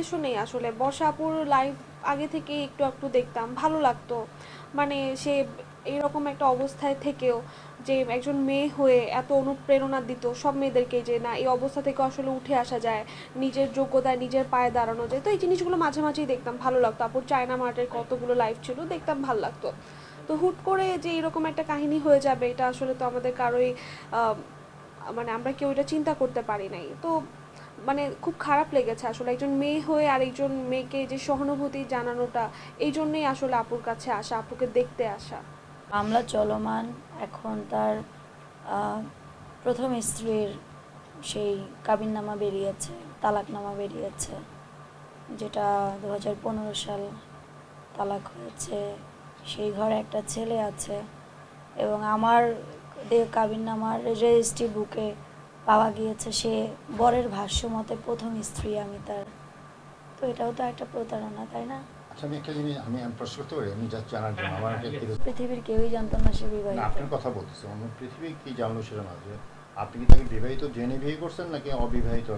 উদ্দেশ্য নেই আসলে। বর্ষা আপুর লাইভ আগে থেকে একটু একটু দেখতাম। ভালো লাগতো। মানে সে এইরকম একটা অবস্থায় থেকেও যে একজন মেয়ে হয়ে এত অনুপ্রেরণা দিত সব মেয়েদেরকে যে, না, এই অবস্থা থেকে আসলে উঠে আসা যায়। নিজের যোগ্যতায় নিজের পায়ে দাঁড়ানো যায়। তো এই জিনিসগুলো মাঝে মাঝেই দেখতাম। ভালো লাগতো। আপুর চায়না মার্টের কতগুলো লাইভ ছিল দেখতাম, ভালো লাগতো। তো হুট করে যে এরকম একটা কাহিনী হয়ে যাবে, এটা আসলে তো আমাদের কারোই মানে আমরা কেউ এটা চিন্তা করতে পারি নাই। তো মানে খুব খারাপ লেগেছে আসলে একজন মেয়ে হয়ে আর একজন মেয়েকে যে সহানুভূতি জানানোটা, এই জন্যই আসলে আপুর কাছে আসা, আপুকে দেখতে আসা। মামলা চলমান, এখন তার প্রথম স্ত্রীর সেই কাবিননামা বেরিয়েছে, তালাকনামা বেরিয়েছে, যেটা দু হাজার পনেরো সাল তালাক হয়েছে। সেই ঘরে একটা ছেলে আছে এবং আমার কাবিননামার রেজিস্ট্রি বুকে পাওয়া গিয়েছে। সে বরের ভাষ্য মতে প্রথম স্ত্রী আমি তার। তো এটাও তো একটা প্রতারণা তাই না? আচ্ছা আমি একটা জিনিস আমি আমি প্রশ্ন করতে পারি আমি জাস্ট জানার জন্য। আমার পৃথিবীর কেউই জানতো না সে বিবাহিত। আপনার কথা বলতেছি অন্য পৃথিবী কি জানলো সেটা না আপনি কি তাকে বিবাহিত জেনে বিয়ে করছেন নাকি অবিবাহিত?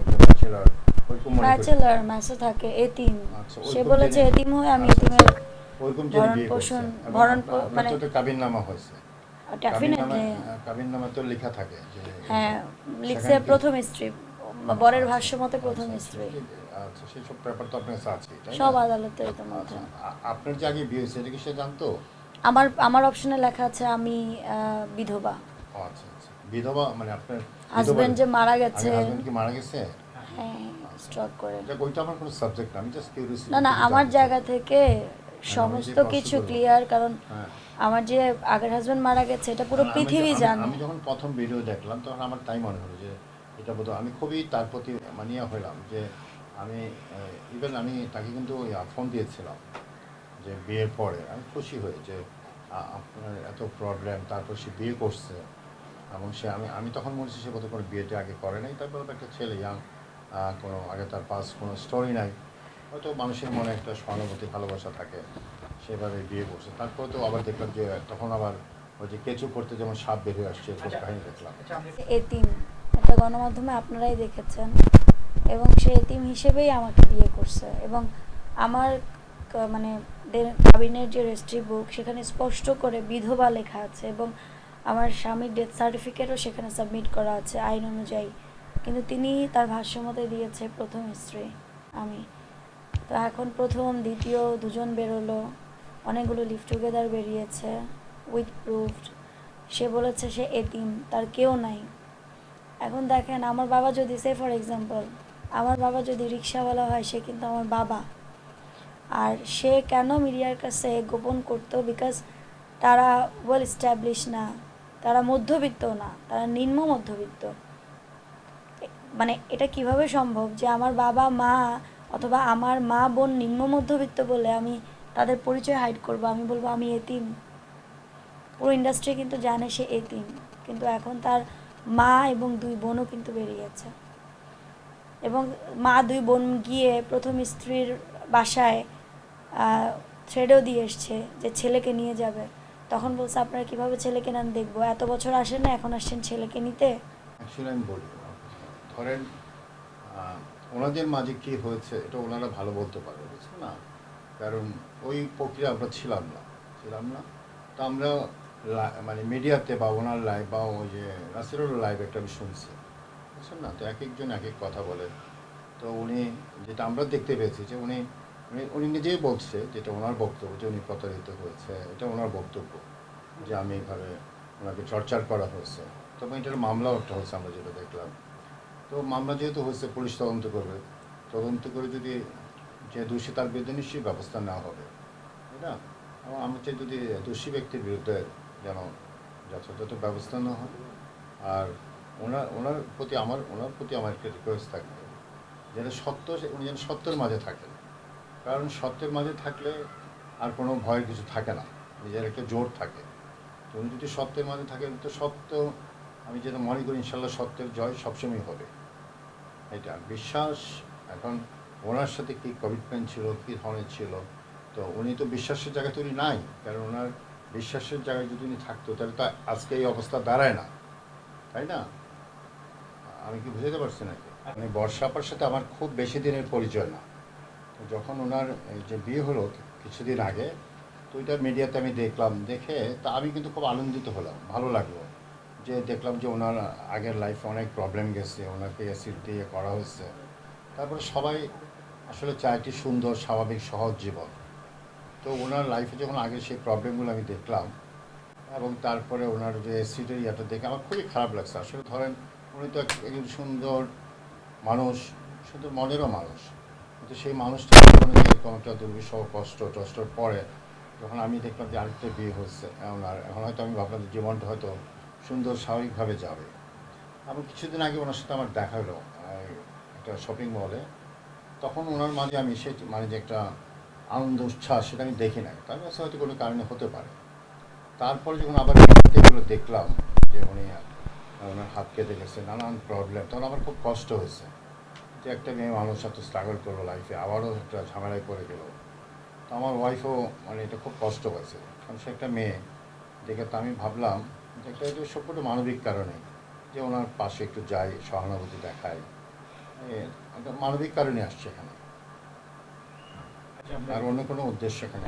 ব্যাচেলার মনে ম্যাচে থাকে এতিম। আচ্ছা, সে বলেছে এতিম হয়ে আমি আচ্ছা, এতিমের আচ্ছা, ওইরকম জেনে ভরণ বিয়ে করছেন মানে তো কাবিন নামা হয়েছে। ডেফিনেটলি কাবিন নামা তো লেখা থাকে হ্যাঁ লিখছে প্রথম স্ত্রী বরের আচ্ছা, ভাষ্য মতে প্রথম আচ্ছা, স্ত্রী। আচ্ছা সেই সব ব্যাপার তো আপনার আছে সব আদালতে ইতিমধ্যে আচ্ছা আপনার যে আগে বিয়ে হয়েছে? এটা কি সে জানতো? আমার আমার অপশনে লেখা আছে আমি বিধবা। আচ্ছা আচ্ছা বিধবা মানে আপনার হাজবেন্ড যে মারা গেছে। হাজবেন্ড কি মারা গেছে? হ্যাঁ স্ট্রোক করে। আমার কোনো সাবজেক্ট না আমি জাস্ট কিউরিয়াসিটি না না আমার জায়গা থেকে সমস্ত কিছু ক্লিয়ার কারণ হ্যাঁ। আমার যে আগের হাজবেন্ড মারা গেছে এটা পুরো পৃথিবী জানে। আমি যখন প্রথম ভিডিও দেখলাম তখন আমার তাই মনে হলো যে এটা বোধ আমি খুবই তার প্রতি মানিয়া হলাম যে আমি ইভেন আমি তাকে কিন্তু ফোন দিয়েছিলাম যে বিয়ের পরে। আমি খুশি হয়ে যে আপনার এত প্রবলেম তারপর সে বিয়ে করছে। এবং সে আমি আমি তখন মনে হচ্ছে সে বোধহয় কোনো বিয়েটা আগে করে নাই তারপর একটা ছেলে ইয়াং কোনো আগে তার পাস কোনো স্টোরি নাই। হয়তো মানুষের মনে একটা সহানুভূতি ভালোবাসা থাকে সেভাবে বিয়ে করছে তারপর তো আবার দেখলাম যে তখন আবার ওই যে কেঁচু করতে যেমন সাপ বের হয়ে আসছে এরকম কাহিনী দেখলাম। এতিম এটা গণমাধ্যমে আপনারাই দেখেছেন এবং সে এতিম হিসেবেই আমাকে বিয়ে করছে এবং আমার মানে কাবিনের যে রেজিস্ট্রি বুক সেখানে স্পষ্ট করে বিধবা লেখা আছে এবং আমার স্বামীর ডেথ সার্টিফিকেটও সেখানে সাবমিট করা আছে আইন অনুযায়ী। কিন্তু তিনি তার ভাষ্য মতে দিয়েছে প্রথম স্ত্রী আমি। তো এখন প্রথম, দ্বিতীয় দুজন বেরোলো। অনেকগুলো লিভ টুগেদার বেরিয়েছে। উইথ প্রুফড সে বলেছে সে এতিম, তার কেউ নাই। এখন দেখেন, আমার বাবা যদি সে ফর এক্সাম্পল আমার বাবা যদি রিক্সাওয়ালা হয়, সে কিন্তু আমার বাবা। আর সে কেন মিডিয়ার কাছে গোপন করতো? বিকজ তারা ওয়েল স্ট্যাবলিশ না। তারা মধ্যবিত্ত না। তারা নিম্ন মধ্যবিত্ত। মানে এটা কীভাবে সম্ভব যে আমার বাবা, মা অথবা আমার মা, বোন নিম্ন মধ্যবিত্ত বলে আমি তাদের পরিচয় হাইড করব। আমি বলব, আমি এতিম। পুরো ইন্ডাস্ট্রি কিন্তু জানে সে এতিম, কিন্তু এখন তার মা এবং দুই বোনও কিন্তু বেরিয়ে বেরিয়েছে এবং মা দুই বোন গিয়ে প্রথম স্ত্রীর বাসায় থ্রেডও দিয়ে এসছে যে ছেলেকে নিয়ে যাবে। তখন বলছে, আপনারা কীভাবে ছেলেকে নেন দেখব? এত বছর আসেন না, এখন আসছেন ছেলেকে নিতে? অ্যাকচুয়ালি আমি বলি ধরেন ওনাদের মাঝে কি হয়েছে, এটা ওনারা ভালো বলতে পারবে বুঝছ না? কারণ ওই প্রক্রিয়া আমরা ছিলাম না ছিলাম না। তো আমরা মানে মিডিয়াতে বা ওনার লাইভ বা ওই যে নাসিরুল লাইভ একটা আমি শুনছি বুঝছেন না? তো এক একজন এক এক কথা বলে। তো উনি, যেটা আমরা দেখতে পেয়েছি যে উনি উনি উনি নিজেই বলছে যেটা ওনার বক্তব্য, যে উনি প্রতারিত হয়েছে, এটা ওনার বক্তব্য, যে আমি এভাবে ওনাকে চর্চার করা হয়েছে। তবে এটার মামলাও একটা হয়েছে, আমরা যেটা দেখলাম। তো মামলা যেহেতু হয়েছে, পুলিশ তদন্ত করবে। তদন্ত করে যদি যে দোষী তার বিরুদ্ধে নিশ্চয়ই ব্যবস্থা নেওয়া হবে। তাই না? আমরা চাই যদি দোষী ব্যক্তির বিরুদ্ধে যেন যথাযথ ব্যবস্থা নেওয়া হয়। আর ওনার ওনার প্রতি আমার ওনার প্রতি আমার একটা রিকোয়েস্ট থাকবে, যেন সত্য উনি যেন সত্যের মাঝে থাকেন। কারণ সত্যের মাঝে থাকলে আর কোনো ভয়ের কিছু থাকে না। নিজের একটা জোর থাকে। তো উনি যদি সত্যের মাঝে থাকেন, তো সত্য আমি যেটা মনে করি, ইনশাল্লাহ সত্যের জয় সবসময় হবে। এটা বিশ্বাস, এখন ওনার সাথে কী কমিটমেন্ট ছিল, কী ধরনের ছিল? তো উনি তো বিশ্বাসের জায়গায় তৈরি নাই, কারণ ওনার বিশ্বাসের জায়গায় যদি উনি থাকতো, তাহলে তো আজকে এই অবস্থা দাঁড়ায় না। তাই না? আমি কি বুঝতে পারছি নাকি? মানে বর্ষাপার সাথে আমার খুব বেশি দিনের পরিচয় না। যখন ওনার যে বিয়ে হলো কিছুদিন আগে, তো ওইটা মিডিয়াতে আমি দেখলাম, দেখে তা আমি কিন্তু খুব আনন্দিত হলাম, ভালো লাগল। যে দেখলাম যে ওনার আগের লাইফে অনেক প্রবলেম গেছে, ওনাকে অ্যাসিড দিয়ে করা হয়েছে। তারপরে সবাই আসলে চায় একটি সুন্দর, স্বাভাবিক, সহজ জীবন। তো ওনার লাইফে যখন আগে সেই প্রবলেমগুলো আমি দেখলাম, এবং তারপরে ওনার যে অ্যাসিডের ইয়াটা দেখে আমার খুবই খারাপ লাগছে। আসলে ধরেন, উনি তো এক- একজন সুন্দর মানুষ সুন্দর মনেরও মানুষ। কিন্তু সেই মানুষটা জীবনে এরকম একটা দুর্বিষহ কষ্ট টষ্টর পরে যখন আমি দেখলাম যে আরেকটা বিয়ে হচ্ছে ওনার, এখন হয়তো আমি ভাবলাম যে জীবনটা হয়তো সুন্দর স্বাভাবিকভাবে যাবে। আমি কিছুদিন আগে ওনার সাথে আমার দেখা হলো একটা শপিং মলে তখন ওনার মাঝে আমি সে মানে যে একটা আনন্দ উচ্ছ্বাস সেটা আমি দেখি নাই। তার কাছে হয়তো কোনো কারণে হতে পারে। তারপরে যখন আবার এগুলো দেখলাম যে উনি ওনার হাত কেটে গেছে, নানান প্রবলেম তখন আমার খুব কষ্ট হয়েছে। যে একটা মেয়ে মানুষ এত স্ট্রাগল করল লাইফে আবারও একটা ঝামেলায় পড়ে গেল। তো আমার ওয়াইফও মানে এটা খুব কষ্ট হয়েছে কারণ সে একটা মেয়ে, দেখে তো আমি ভাবলাম একটা এটা সবকটা মানবিক কারণে যে ওনার পাশে একটু যাই সহানুভূতি দেখায়। একটা মানবিক কারণে আসছে এখানে। আচ্ছা আর অন্য কোনো উদ্দেশ্য এখানে